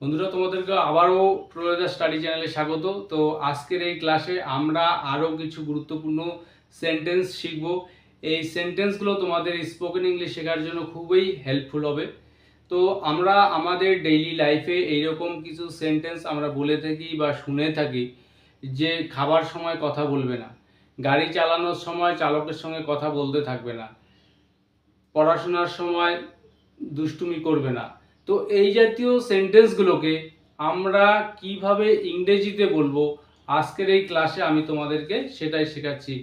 বন্ধুরা, তোমাদেরকে আবারও প্রয়োজা স্টাডি চ্যানেলে স্বাগত। তো আজকের এই ক্লাসে আমরা আরও কিছু গুরুত্বপূর্ণ সেন্টেন্স শিখব। এই সেন্টেন্সগুলো তোমাদের স্পোকেন ইংলিশ শেখার জন্য খুবই হেল্পফুল হবে। তো আমরা আমাদের ডেইলি লাইফে এইরকম কিছু সেন্টেন্স আমরা বলে থাকি বা শুনে থাকি যে খাবার সময় কথা বলবে না, গাড়ি চালানোর সময় চালকের সঙ্গে কথা বলতে থাকবে না, পড়াশোনার সময় দুষ্টুমি করবে না তো এই জাতীয় সেন্টেন্সগুলোকে আমরা কীভাবে ইংরেজিতে বলব? আজকের এই ক্লাসে আমি তোমাদেরকে সেটাই শেখাচ্ছি।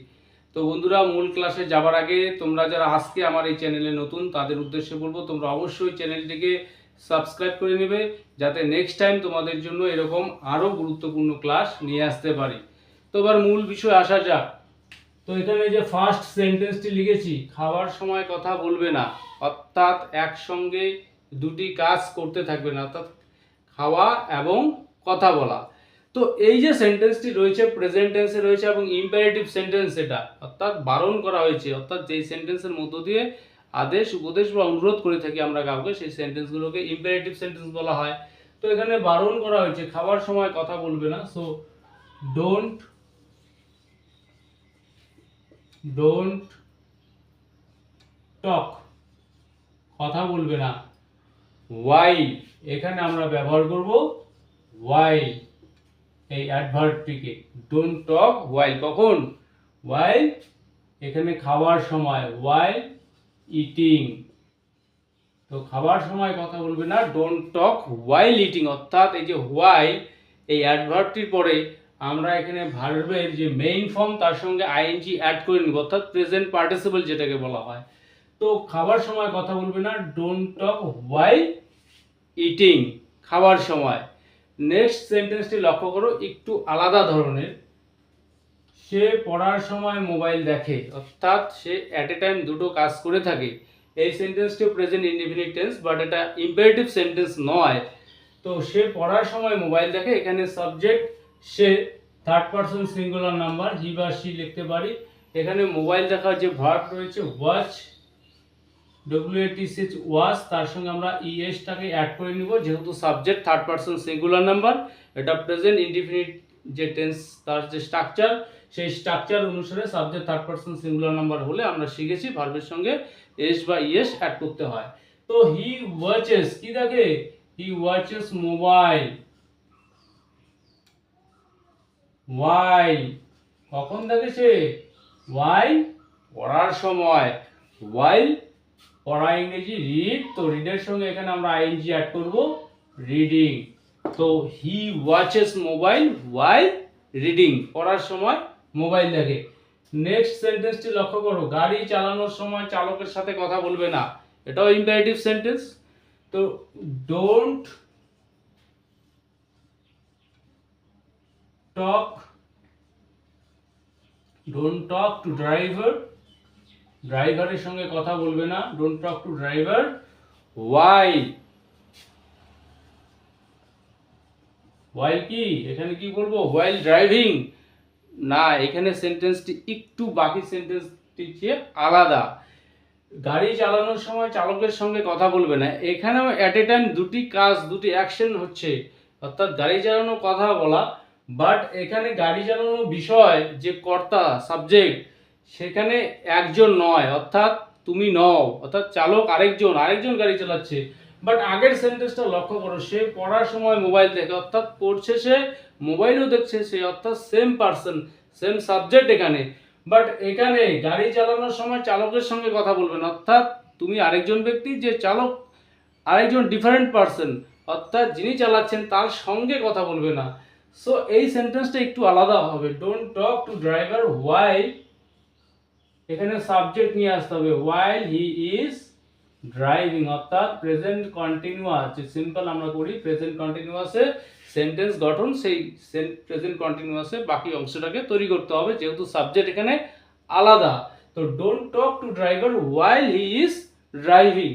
তো বন্ধুরা, মূল ক্লাসে যাবার আগে তোমরা যারা আজকে আমার এই চ্যানেলে নতুন, তাদের উদ্দেশ্যে বলব, তোমরা অবশ্যই চ্যানেলটিকে সাবস্ক্রাইব করে নেবে, যাতে নেক্সট টাইম তোমাদের জন্য এরকম আরও গুরুত্বপূর্ণ ক্লাস নিয়ে আসতে পারি। তো এবার মূল বিষয় আসা যাক। তো এখানে যে ফার্স্ট সেন্টেন্সটি লিখেছি খাওয়ার সময় কথা বলবে না, অর্থাৎ একসঙ্গে দুটি কাজ করতে থাকবে না, অর্থাৎ খাওয়া এবং কথা বলা। তো এই যে সেন্টেন্সটি রয়েছে প্রেজেন্ট টেন্সে রয়েছে এবং ইম্পারেটিভ সেন্টেন্স এটা, অর্থাৎ বারণ করা হয়েছে, অর্থাৎ যেই সেন্টেন্সের মধ্য দিয়ে আদেশ, উপদেশ বা অনুরোধ করে থাকি আমরা কাউকে, সেই সেন্টেন্সগুলোকে ইম্পারেটিভ সেন্টেন্স বলা হয়। তো এখানে বারণ করা হয়েছে, খাবার সময় কথা বলবে না সো ডোন্ট ডোন্ট টক কথা বলবে না। ওয়াই এখানে আমরা ব্যবহার করব ওয়াই এই অ্যাডভার্বটিকে ডোন্ট টক ওয়াইল কখন? ওয়াইল এখানে খাওয়ার সময়। ওয়াইল ইটিং তো খাবার সময় কথা বলবে না ডোন্ট টক ওয়াইল ইটিং অর্থাৎ এই যে ওয়াইল এই অ্যাডভার্বটির পরে আমরা এখানে ভার্বের যে মেইন ফর্ম তার সঙ্গে আইএনজি অ্যাড করে নিব। অর্থাৎ প্রেজেন্ট পার্টিসিপল যেটাকে বলা হয়। তো খাবার সময় কথা বলবে না ডোন্ট টক ওয়াইল ইটিং খাবার সময়। নেক্সট সেন্টেন্সটি লক্ষ্য করো, একটু আলাদা ধরনের। সে পড়ার সময় মোবাইল দেখে, অর্থাৎ সে অ্যাট এ টাইম দুটো কাজ করে থাকে। এই সেন্টেন্সটি প্রেজেন্ট ইনডিফিনিট টেন্স বাট এটা ইম্পারেটিভ সেন্টেন্স নয়। তো সে পড়ার সময় মোবাইল দেখে, এখানে subject say third person singular number he বা সি লিখতে পারি। এখানে মোবাইল দেখার যে ভার্ব রয়েছে ওয়াচ ডব্লিউএটিসিএচ ওয়াচ তার সঙ্গে আমরা ইএসটাকে অ্যাড করে নিব, যেহেতু subject third person singular number এটা প্রেজেন্ট ইনডিফিনিট যে টেন্স তার যে স্ট্রাকচার সেই স্ট্রাকচার অনুসারে subject third person singular number হলে আমরা শিখেছি ভার্বের সঙ্গে এস বা ইএস অ্যাড করতে হয়। তো হি ওয়াচেস কি দেখে? হি ওয়াচেস মোবাইল ওয়াই কখন দেখে সে ওয়াই পড়ার সময়। ওয়াইল পড়া ইংরেজি রিড তো রিডের সঙ্গে এখানে আমরা আইএনজি অ্যাড করব রিডিং তো he watches mobile while reading পড়ার সময় মোবাইল দেখে। নেক্সট সেন্টেন্সটি লক্ষ্য করো, গাড়ি চালানোর সময় চালকের সাথে কথা বলবে না। এটাও ইম্পারেটিভ সেন্টেন্স তো don't talk don't talk to driver ড্রাইভারের সঙ্গে কথা বলবে না। Don't talk to driver why while কি? এখানে কি বলব? ওয়াইল ড্রাইভিং না, এখানে সেন্টেন্সটি একটু বাকি সেন্টেন্সটির চেয়ে আলাদা। গাড়ি চালানোর সময় চালকের সঙ্গে কথা বলবে না। এখানেও অ্যাট এ টাইম দুটি কাজ, দুটি অ্যাকশন হচ্ছে। অর্থাৎ গাড়ি চালানো কথা বলা বাট এখানে গাড়ি চালানোর বিষয় যে কর্তা সাবজেক্ট সেখানে একজন নয়, অর্থাৎ তুমি নও, অর্থাৎ চালক আরেকজন আরেকজন গাড়ি চালাচ্ছে। বাট আগের সেন্টেন্সটা লক্ষ্য করো, সে পড়ার সময় মোবাইল দেখে, অর্থাৎ পড়ছে সে মোবাইলও দেখছে সে, অর্থাৎ সেম পার্সন সেম সাবজেক্ট এখানে। বাট এখানে গাড়ি চালানোর সময় চালকের সঙ্গে কথা বলবেন, অর্থাৎ তুমি আরেকজন ব্যক্তি, যে চালক আরেকজন ডিফারেন্ট পার্সন অর্থাৎ যিনি চালাচ্ছেন, তার সঙ্গে কথা বলবে না। সো এই সেন্টেন্সটা একটু আলাদা হবে। Don't talk to driver why এখানে সাবজেক্ট নিয়ে আসতে হবে ওয়াইল হি ইজ ড্রাইভিং অর্থাৎ প্রেজেন্ট কন্টিনিউয়াস সিম্পল আমরা করি প্রেজেন্ট কন্টিনিউয়াসে সেন্টেন্স গঠন, সেই প্রেজেন্ট কন্টিনিউয়াসে বাকি অংশটাকে তৈরি করতে হবে, যেহেতু সাবজেক্ট এখানে আলাদা। তো don't talk to driver while he is driving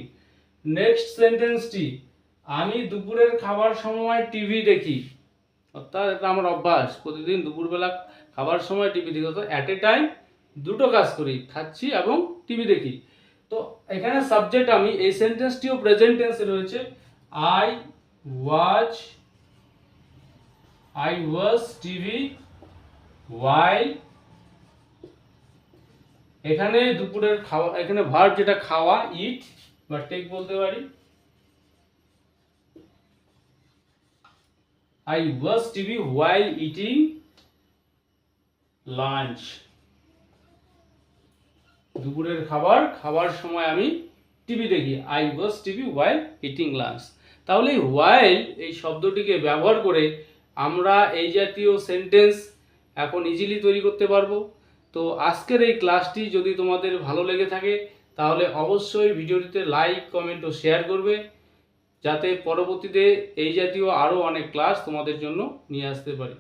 next সেন্টেন্সটি আমি দুপুরের খাবার সময় টিভি দেখি। অর্থাৎ এটা আমার অভ্যাস, প্রতিদিন দুপুরবেলা খাবার সময় টিভি দেখি, অর্থাৎ অ্যাট এ টাইম দুটো কাজ করি খাচ্ছি এবং টিভি দেখি। তো এখানে সাবজেক্ট আমি, এই সেন্টেন্সটিও প্রেজেন্ট টেন্সে রয়েছে। I watch I was TV while এখানে দুপুরের খাওয়া, এখানে ভার্ব যেটা খাওয়া ইট বা টেক বলতে পারি। I was TV while eating lunch দুপুরের খাবার খাবার সময় আমি টিভি দেখি I was TV while eating lunch তাহলে ওয়াইল এই শব্দটিকে ব্যবহার করে আমরা এই জাতীয় সেন্টেন্স এখন ইজিলি তৈরি করতে পারব। তো আজকের এই ক্লাসটি যদি তোমাদের ভালো লেগে থাকে, তাহলে অবশ্যই ভিডিওটিতে লাইক কমেন্ট ও শেয়ার করবে, যাতে পরবর্তীতে এই জাতীয় আরও অনেক ক্লাস তোমাদের জন্য নিয়ে আসতে পারি।